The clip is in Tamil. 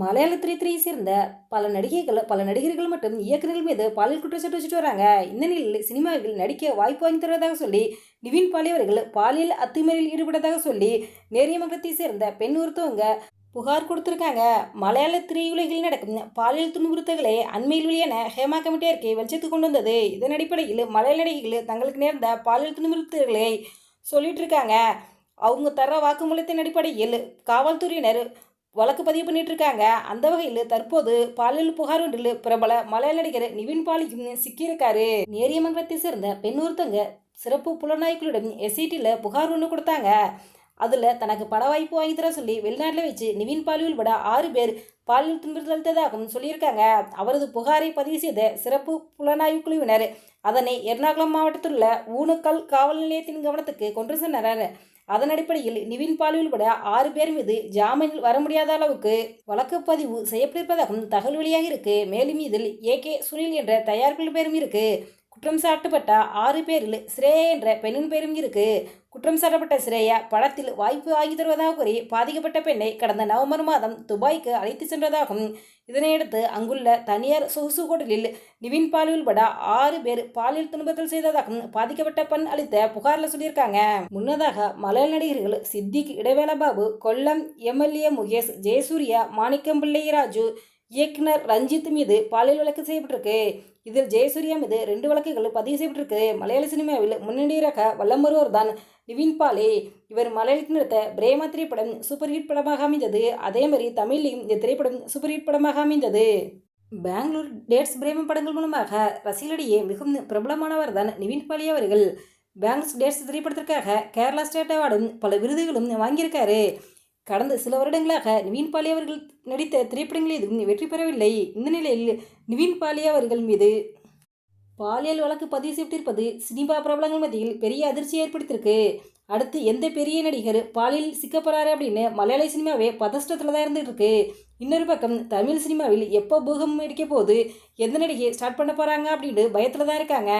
மலையாள திரைத்துறையை சேர்ந்த பல நடிகைகள் பல நடிகர்கள் மற்றும் இயக்குநர்கள் மீது பாலியல் குற்றச்சாட்டு வச்சுட்டு வராங்க. இந்த நிலையில் சினிமாவில் நடிக்க வாய்ப்பு வாங்கி தருவதாக சொல்லி நிவின் பாலி அவர்கள் பாலியல் அத்துமீறலில் ஈடுபட்டதாக சொல்லி நேரியமங்கலத்தை சேர்ந்த பெண் ஒருத்தவங்க புகார் கொடுத்துருக்காங்க. மலையாள திரையுலகில் நடக்கும் பாலியல் துன்புறுத்தல்களை அண்மையில் வெளியான ஹேமா கமிட்டி அறிக்கை வெளிச்சத்துக்கு கொண்டு வந்தது. இதன் அடிப்படையில் மலையாள நடிகைகள் தங்களுக்கு நேர்ந்த பாலியல் துன்புறுத்தல்களை சொல்லிட்டு இருக்காங்க. அவங்க தர வாக்குமூலத்தின் அடிப்படையில் காவல்துறையினர் வழக்கு பதிவு பண்ணிட்டு இருக்காங்க அந்த வகையில் தற்போது பாலியல் புகார் ஒன்றில் பிரபல மலையாள நடிகர் நிவின் பாலியும் சிக்கியிருக்காரு. நேரியமங்கலத்தை சேர்ந்த பெண் ஒருத்தங்க சிறப்பு புலனாய்வுகளிடம் எஸ்ஐடியில் புகார் ஒன்று கொடுத்தாங்க. அதில் தனக்கு பட வாய்ப்பு வாங்கி தர சொல்லி வெளிநாட்டில் வச்சு நிவின் பாலியல் விட ஆறு பேர் பாலியல் துன்புறுத்ததாகவும் சொல்லியிருக்காங்க. அவரது புகாரை பதிவு செய்த சிறப்பு புலனாய்வு குழுவினர் அதனை எர்ணாகுளம் மாவட்டத்தில் உள்ள ஊனுக்கல் காவல் நிலையத்தின் கவனத்துக்கு கொண்டு சென்றனர். அதன் அடிப்படையில் நிவின் பாலியல் விட ஆறு பேர் மீது ஜாமீனில் வர முடியாத அளவுக்கு வழக்கு பதிவு செய்யப்பட்டிருப்பதாகவும் தகவல் வெளியாகி இருக்கு. மேலும் இதில் ஏ கே சுனில் என்ற தயாரிப்பாளர் பேரும் இருக்கு. குற்றம் சாட்டப்பட்ட ஆறு பேரில் சிரேயா என்ற பெண்ணின் பேரும் இருக்கு. குற்றம் சாட்டப்பட்ட ஸ்ரேயா படத்தில் வாய்ப்பு ஆகி தருவதாக கூறி பாதிக்கப்பட்ட பெண்ணை கடந்த நவம்பர் மாதம் துபாய்க்கு அழைத்து சென்றதாகவும் இதனையடுத்து அங்குள்ள தனியார் சொகுசு ஹோட்டலில் நிவின் பாலியல் உள்பட ஆறு பேர் பாலியல் துன்பத்தில் செய்ததாகவும் பாதிக்கப்பட்ட பெண் அளித்த புகாரில் சொல்லியிருக்காங்க. முன்னதாக மலையாள நடிகர்கள் சித்திக் இடைவேள பாபு கொல்லம் எம்எல்ஏ முகேஷ் ஜெயசூர்யா மாணிக்கம் பிள்ளை ராஜு இயக்குனர் ரஞ்சித் மீது பாலியல் வழக்கு செய்யப்பட்டிருக்கு. இதில் ஜெயசூர்யா மீது ரெண்டு வழக்குகள் பதிவு செய்யப்பட்டிருக்கு. மலையாள சினிமாவில் முன்னணியராக வல்லம் ஒருவர் தான் நிவின் பாலே. இவர் மலையாளத்தில் நடித்த பிரேமா திரைப்படம் சூப்பர் ஹிட் படமாக அமைந்தது. அதே மாதிரி தமிழ்லையும் இந்த திரைப்படம் சூப்பர் ஹிட் படமாக அமைந்தது. பெங்களூர் டேட்ஸ் பிரேம படங்கள் மூலமாக ரசிகர்களிடையே மிகவும் பிரபலமானவர் தான் நிவின் பாலி அவர்கள். பெங்களூர் டேட்ஸ் திரைப்படத்திற்காக கேரளா ஸ்டேட் அவார்டும் பல விருதுகளும் வாங்கியிருக்காரு. கடந்த சில வருடங்களாக நிவீன் பாலி அவர்கள் நடித்த திரைப்படங்களில் எதுவும் வெற்றி பெறவில்லை. இந்த நிலையில் நிவீன் பாலி அவர்கள் மீது பாலியல் வழக்கு பதிவு செய்யப்பட்டிருப்பது சினிமா பிரபலங்கள் மத்தியில் பெரிய அதிர்ச்சியை ஏற்படுத்தியிருக்கு. அடுத்து எந்த பெரிய நடிகர் பாலியல் சிக்கப்போறாரு அப்படின்னு மலையாள சினிமாவே பதஷ்டத்தில் தான் இருந்துட்டு இருக்கு. இன்னொரு பக்கம் தமிழ் சினிமாவில் எப்போ பூகம் அடிக்க போகுது எந்த நடிகை ஸ்டார்ட் பண்ண போகிறாங்க அப்படின்னு பயத்தில் தான் இருக்காங்க.